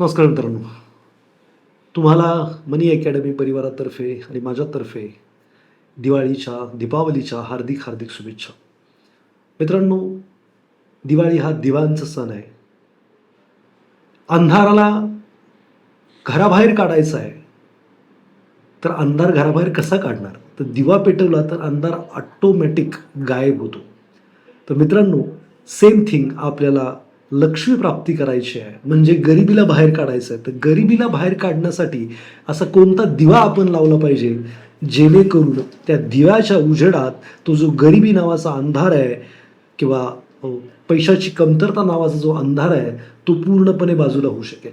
नमस्कार मित्रांनो. तुम्हाला मनी अकॅडमी परिवारातर्फे आणि माझ्यातर्फे दिवाळीच्या दीपावलीच्या हार्दिक हार्दिक शुभेच्छा. मित्रांनो दिवाळी हा दिवांचा सण आहे. अंधाराला घराबाहेर काढायचा आहे. तर अंधार घराबाहेर कसा काढणार? तर दिवा पेटवला तर अंधार ऑटोमॅटिक गायब होतो. तर मित्रांनो सेम थिंग आपल्याला लक्ष्मी प्राप्ती करायची आहे. म्हणजे गरिबीला बाहेर काढायचं आहे. तर गरिबीला बाहेर काढण्यासाठी असा कोणता दिवा आपण लावला पाहिजे? जेणेकरून त्या दिव्याच्या उजेडात तो जो गरिबी नावाचा अंधार आहे किंवा पैशाची कमतरता नावाचा जो अंधार आहे तो पूर्णपणे बाजूला होऊ शकेल.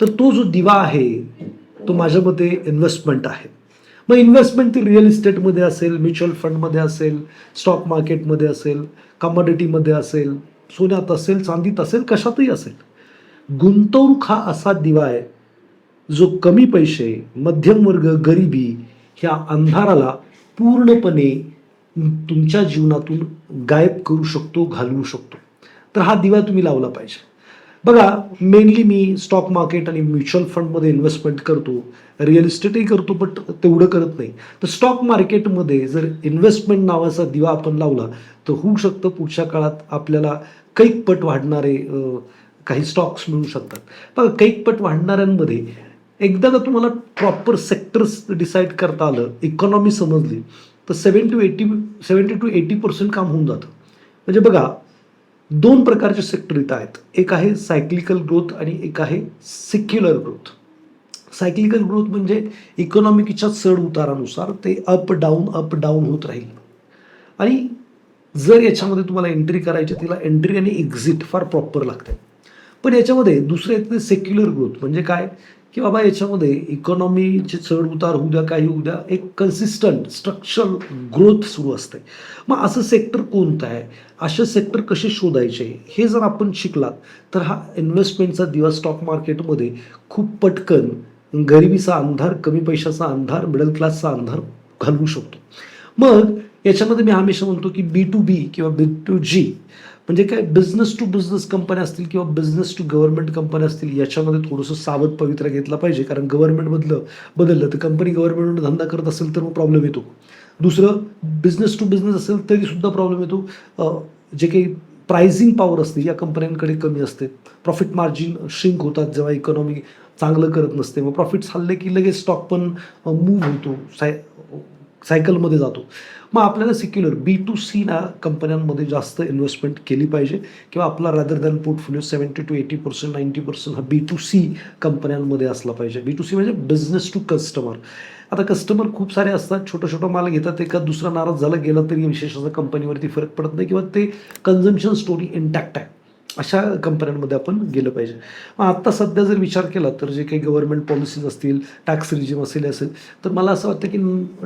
तर तो जो दिवा आहे तो माझ्या मते इन्व्हेस्टमेंट आहे. मग इन्व्हेस्टमेंट ती रिअल इस्टेटमध्ये असेल म्युच्युअल फंडमध्ये असेल स्टॉक मार्केटमध्ये असेल कमोडिटीमध्ये असेल सोन्यात असेल चांदीत असेल कशातही असेल. गुंतवणूक हा असा दिवा आहे जो कमी पैसे मध्यम वर्ग गरिबी ह्या अंधाराला पूर्णपणे तुमच्या जीवनातून गायब करू शकतो घालवू शकतो. तर हा दिवा तुम्ही लावला पाहिजे. बघा मेनली मी स्टॉक मार्केट आणि म्युच्युअल फंडमध्ये इन्व्हेस्टमेंट करतो रिअल इस्टेटही करतो बट तेवढं करत नाही. तर स्टॉक मार्केटमध्ये जर इन्व्हेस्टमेंट नावाचा दिवा आपण लावला तर होऊ शकतं पुढच्या काळात आपल्याला कैक पट वाढणारे काही स्टॉक्स मिळू शकतात. बघा कैक पट वाढणाऱ्यांमध्ये एकदा जर तुम्हाला प्रॉपर सेक्टर्स डिसाईड करता आलं इकॉनॉमी समजली तर seven to eighty seventy to eighty percent काम होऊन जातं. म्हणजे बघा दोन प्रकारचे सेक्टर इथं आहेत. एक आहे सायक्लिकल ग्रोथ आणि एक आहे सेक्युलर ग्रोथ सायक्लिकल ग्रोथ म्हणजे इकॉनॉमिकच्या चढ उतारानुसार ते अप डाऊन अप डाऊन होत राहील. आणि जर याच्यामध्ये तुम्हाला एंट्री करायची तिला एंट्री आणि एक्झिट फार प्रॉपर लागते. पण याच्यामध्ये दुसरं येतं सेक्युलर ग्रोथ म्हणजे काय? की बाबा याच्यामध्ये इकॉनॉमीचे चढ उतार होऊ द्या काही होऊ द्या एक कन्सिस्टंट स्ट्रक्चरल ग्रोथ सुरू असते. मग असं सेक्टर कोणतं आहे? असे सेक्टर कसे शोधायचे? हे जर आपण शिकलात तर हा इन्व्हेस्टमेंटचा दिवस स्टॉक मार्केटमध्ये खूप पटकन गरिबीचा अंधार कमी पैशाचा अंधार मिडल क्लासचा अंधार घालवू शकतो. मग याच्यामध्ये मी हमेशा म्हणतो की बी टू बी किंवा बी टू जी म्हणजे काय बिझनेस टू बिझनेस कंपन्या असतील किंवा बिझनेस टू गव्हर्नमेंट कंपन्या असतील याच्यामध्ये थोडंसं सावध पवित्र घेतला पाहिजे. कारण गव्हर्नमेंट बदलं बदललं तर कंपनी गव्हर्नमेंट धंदा करत असेल तर मग प्रॉब्लेम येतो. दुसरं बिझनेस टू बिझनेस असेल तरीसुद्धा प्रॉब्लेम येतो. जे काही प्राइसिंग पॉवर असते या कंपन्यांकडे कमी असते. प्रॉफिट मार्जिन श्रिंक होतात जेव्हा इकॉनॉमी चांगलं करत नसते. मग प्रॉफिट्स हल्ले की लगेच स्टॉक पण मूव्ह होतो. साय सायकलमध्ये जातो. मग आपल्याला सिक्युलर बी टू सी ना कंपन्यांमध्ये जास्त इन्व्हेस्टमेंट केली पाहिजे किंवा आपला rather than portfolio seventy to eighty percent ninety percent हा बी टू सी कंपन्यांमध्ये असला पाहिजे. बी टू सी म्हणजे बिझनेस टू कस्टमर आता कस्टमर खूप सारे असतात छोटं छोटं माल घेतात एका दुसरा नाराज झाला गेला तरी विशेष असं कंपनीवरती फरक पडत नाही किंवा ते कन्झम्पशन स्टोरी इंटॅक्ट आहे. अशा कंपन्यांमध्ये आपण गेलं पाहिजे. मग आत्ता सध्या जर विचार केला तर जे काही गव्हर्नमेंट पॉलिसीज असतील टॅक्स रिजिम असेल असेल तर मला असं वाटतं की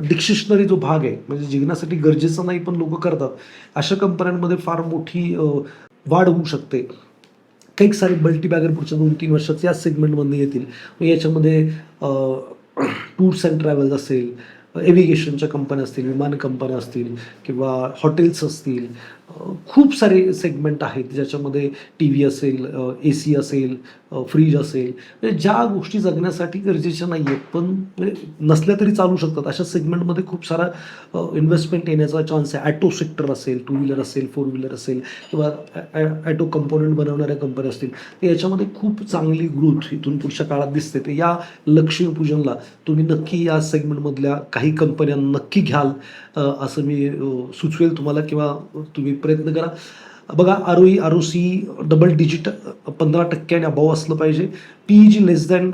डिक्शिशनरी जो भाग आहे म्हणजे जीवनासाठी गरजेचं नाही पण लोक करतात अशा कंपन्यांमध्ये फार मोठी वाढ होऊ शकते. काही सारे मल्टीबॅगर पुढच्या दोन तीन वर्षात याच सेगमेंटमध्ये येतील. मग याच्यामध्ये टूर्स अँड ट्रॅव्हल्स असेल एव्हिगेशनच्या कंपन्या असतील विमान कंपन्या असतील किंवा हॉटेल्स असतील खूप सारे सेगमेंट आहेत ज्याच्यामध्ये टी व्ही असेल ए सी असेल फ्रीज असेल. म्हणजे ज्या गोष्टी जगण्यासाठी गरजेच्या नाही आहेत पण म्हणजे नसल्या तरी चालू शकतात. अशा सेगमेंटमध्ये खूप सारा इन्व्हेस्टमेंट येण्याचा चान्स आहे. ॲटो सेक्टर असेल टू व्हीलर असेल फोर व्हीलर असेल किंवा ॲटो कंपोनंट बनवणाऱ्या कंपन्या असतील. तर याच्यामध्ये खूप चांगली ग्रोथ इथून पुढच्या काळात दिसते. तर या लक्ष्मीपूजनला तुम्ही नक्की या सेगमेंटमधल्या काही कंपन्या नक्की घ्याल असं मी सुचवेल तुम्हाला किंवा तुम्ही प्रयत्न करा. बघा R O E R O C double digit पंधरा टक्क्याने अभाव असलं पाहिजे P G less than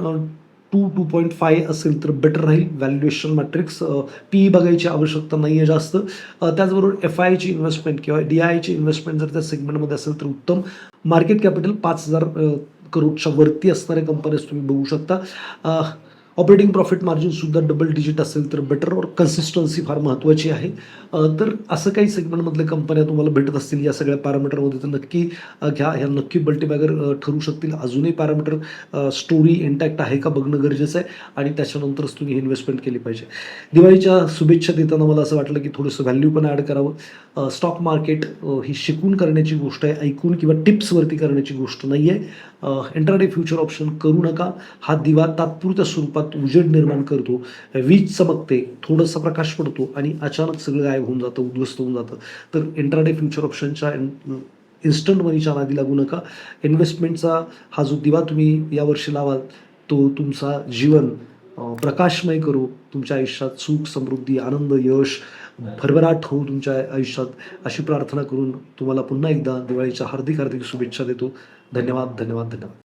two two point five असेल तर बेटर राहील. व्हॅल्युएशन मॅट्रिक्स पी ई बघायची आवश्यकता नाही आहे जास्त त्याचबरोबर एफ आयची इन्व्हेस्टमेंट किंवा डी आयची इन्व्हेस्टमेंट जर त्या सेगमेंटमध्ये असेल तर उत्तम. मार्केट कॅपिटल पाच हजार करोडच्या वरती असणाऱ्या कंपनीज तुम्ही बघू शकता. ऑपरेटिंग प्रॉफिट मार्जिनसुद्धा डबल डिजिट असेल तर बेटर और कन्सिस्टन्सी फार महत्त्वाची आहे. तर असं काही सेगमेंटमधल्या कंपन्या तुम्हाला भेटत असतील या सगळ्या पॅरामीटरमध्ये तर नक्की घ्या. ह्या नक्की मल्टीबॅगर ठरू शकतील. अजूनही पॅरामीटर स्टोरी इंटॅक्ट आहे का बघणं गरजेचं आहे आणि त्याच्यानंतरच तुम्ही इन्व्हेस्टमेंट केली पाहिजे. दिवाळीच्या शुभेच्छा देताना मला असं वाटलं की थोडंसं व्हॅल्यू पण ॲड करावं. स्टॉक मार्केट ही शिकून करण्याची गोष्ट आहे. ऐकून किंवा टिप्सवरती करण्याची गोष्ट नाही आहे इंटरडे फ्युचर ऑप्शन करू नका. हा दिवा तात्पुरत्या स्वरूपात उजेड निर्माण करतो. वीज चमकते थोडासा प्रकाश पडतो आणि अचानक सगळं गायब होऊन जातं उद्ध्वस्त होऊन जातं. तर इंट्राडे फ्युचर ऑप्शनच्या इन्स्टंट मनीच्या नादी लागू नका. इन्व्हेस्टमेंटचा हा जो दिवा तुम्ही यावर्षी लावाल तो तुमचा जीवन प्रकाशमय करू. तुमच्या आयुष्यात सुख समृद्धी आनंद यश भरभराट होऊ तुमच्या आयुष्यात. अशी प्रार्थना करून तुम्हाला पुन्हा एकदा दिवाळीच्या हार्दिक हार्दिक शुभेच्छा देतो. धन्यवाद धन्यवाद धन्यवाद.